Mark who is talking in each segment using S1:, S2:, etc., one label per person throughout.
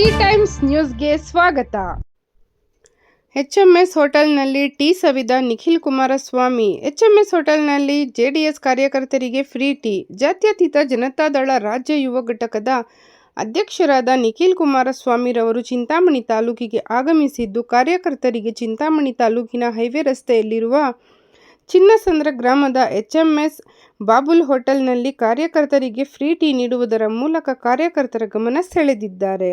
S1: C times ನ್ಯೂಸ್ಗೆ ಸ್ವಾಗತ. HMS ಹೋಟೆಲ್ನಲ್ಲಿ ಟೀ ಸವಿದ ನಿಖಿಲ್ ಕುಮಾರಸ್ವಾಮಿ. ಎಚ್ಎಂಎಸ್ ಹೋಟೆಲ್ನಲ್ಲಿ ಜೆಡಿಎಸ್ ಕಾರ್ಯಕರ್ತರಿಗೆ ಫ್ರೀ ಟೀ. ಜಾತ್ಯತೀತ ಜನತಾದಳ ರಾಜ್ಯ ಯುವ ಘಟಕದ ಅಧ್ಯಕ್ಷರಾದ ನಿಖಿಲ್ ಕುಮಾರಸ್ವಾಮಿರವರು ಚಿಂತಾಮಣಿ ತಾಲೂಕಿಗೆ ಆಗಮಿಸಿದ್ದು, ಕಾರ್ಯಕರ್ತರಿಗೆ ಚಿಂತಾಮಣಿ ತಾಲೂಕಿನ ಹೈವೇ ರಸ್ತೆಯಲ್ಲಿರುವ ಚಿನ್ನಸಂದ್ರ ಗ್ರಾಮದ ಎಚ್ಎಂಎಸ್ ಬಾಬುಲ್ ಹೋಟೆಲ್ನಲ್ಲಿ ಕಾರ್ಯಕರ್ತರಿಗೆ ಫ್ರೀ ಟೀ ನೀಡುವುದರ ಮೂಲಕ ಕಾರ್ಯಕರ್ತರ ಗಮನ ಸೆಳೆದಿದ್ದಾರೆ.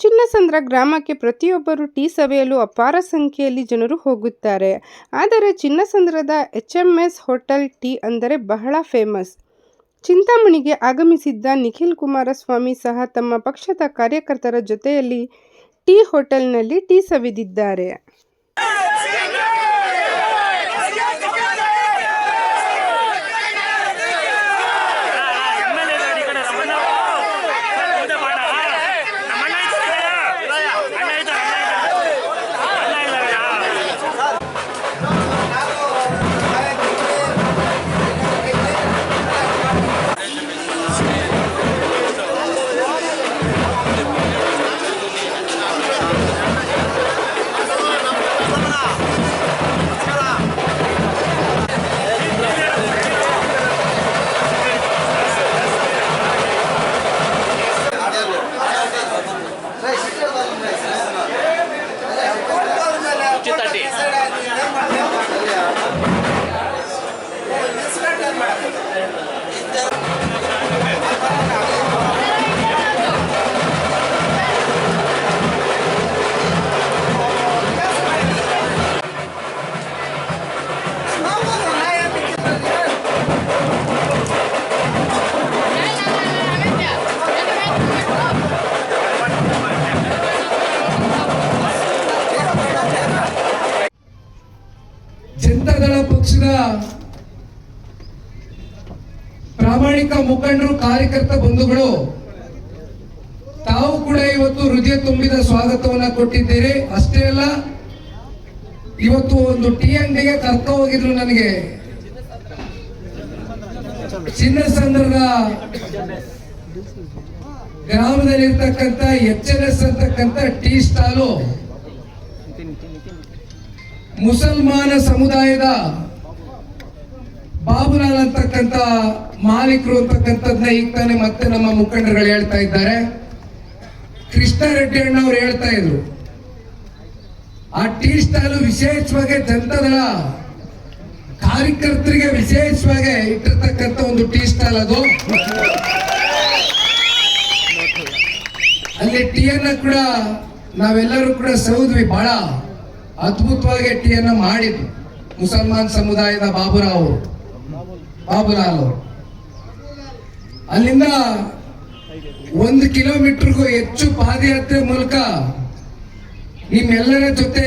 S1: ಚಿನ್ನಸಂದ್ರ ಗ್ರಾಮಕ್ಕೆ ಪ್ರತಿಯೊಬ್ಬರು ಟೀ ಸವಿಯಲು ಅಪಾರ ಸಂಖ್ಯೆಯಲ್ಲಿ ಜನರು ಹೋಗುತ್ತಾರೆ. ಆದರೆ ಚಿನ್ನಸಂದ್ರದ ಎಚ್ಎಂಎಸ್ ಹೋಟೆಲ್ ಟೀ ಅಂದರೆ ಬಹಳ ಫೇಮಸ್. ಚಿಂತಾಮಣಿಗೆ ಆಗಮಿಸಿದ್ದ ನಿಖಿಲ್ ಕುಮಾರಸ್ವಾಮಿ ಸಹ ತಮ್ಮ ಪಕ್ಷದ ಕಾರ್ಯಕರ್ತರ ಜೊತೆಯಲ್ಲಿ ಟೀ ಹೋಟೆಲ್ನಲ್ಲಿ ಟೀ ಸವಿದಿದ್ದಾರೆ.
S2: ಜನತಾದಳ ಪಕ್ಷದ ಪ್ರಾಮಾಣಿಕ ಮುಖಂಡರು, ಕಾರ್ಯಕರ್ತ ಬಂಧುಗಳು, ತಾವು ಕೂಡ ಇವತ್ತು ಹೃದಯ ತುಂಬಿದ ಸ್ವಾಗತವನ್ನ ಕೊಟ್ಟಿದ್ದೀರಿ ಅಷ್ಟೇ ಅಲ್ಲ, ಇವತ್ತು ಒಂದು ಟೀ ಅಂಗಡಿಗೆ ಕರ್ಕ ಹೋಗಿದ್ರು ನನಗೆ. ಚಿನ್ನಸಂದ್ರದ ಗ್ರಾಮದಲ್ಲಿರ್ತಕ್ಕಂಥ ಎಚ್ ಎನ್ ಎಸ್ ಅಂತಕ್ಕಂಥ ಟೀ ಸ್ಟಾಲು. ಮುಸಲ್ಮಾನ ಸಮುದಾಯದ ಬಾಬುಲಾಲ್ ಅಂತಕ್ಕಂಥ ಮಾಲೀಕರು ಅಂತಕ್ಕಂಥದ್ನ ಈಗ ತಾನೇ ಮತ್ತೆ ನಮ್ಮ ಮುಖಂಡರುಗಳು ಹೇಳ್ತಾ ಇದ್ದಾರೆ. ಕೃಷ್ಣಾರೆಡ್ಡಿ ಅಣ್ಣವ್ರು ಹೇಳ್ತಾ ಇದ್ರು. ಆ ಟೀ ಸ್ಟಾಲ್ ವಿಶೇಷವಾಗಿ ಜನತಾದಳ ಕಾರ್ಯಕರ್ತರಿಗೆ ವಿಶೇಷವಾಗಿ ಇಟ್ಟಿರ್ತಕ್ಕಂಥ ಒಂದು ಟೀ ಸ್ಟಾಲ್ ಅದು. ಅಲ್ಲಿ ಟೀಯನ್ನ ಕೂಡ ನಾವೆಲ್ಲರೂ ಕೂಡ ಸೌದ್ವಿ ಬಹಳ ಅದ್ಭುತವಾಗಿ ಎಟ್ಟಿಯನ್ನು ಮಾಡಿದ್ರು. ಮುಸಲ್ಮಾನ್ ಸಮುದಾಯದ ಬಾಬುರಾವ್ ಅವರು. ಬಾಬುಲಾಲ್ ಅವರು. ಅಲ್ಲಿಂದ ಒಂದು ಕಿಲೋಮೀಟರ್ಗೂ ಹೆಚ್ಚು ಪಾದಯಾತ್ರೆ ಮೂಲಕ ನಿಮ್ಮೆಲ್ಲರ ಜೊತೆ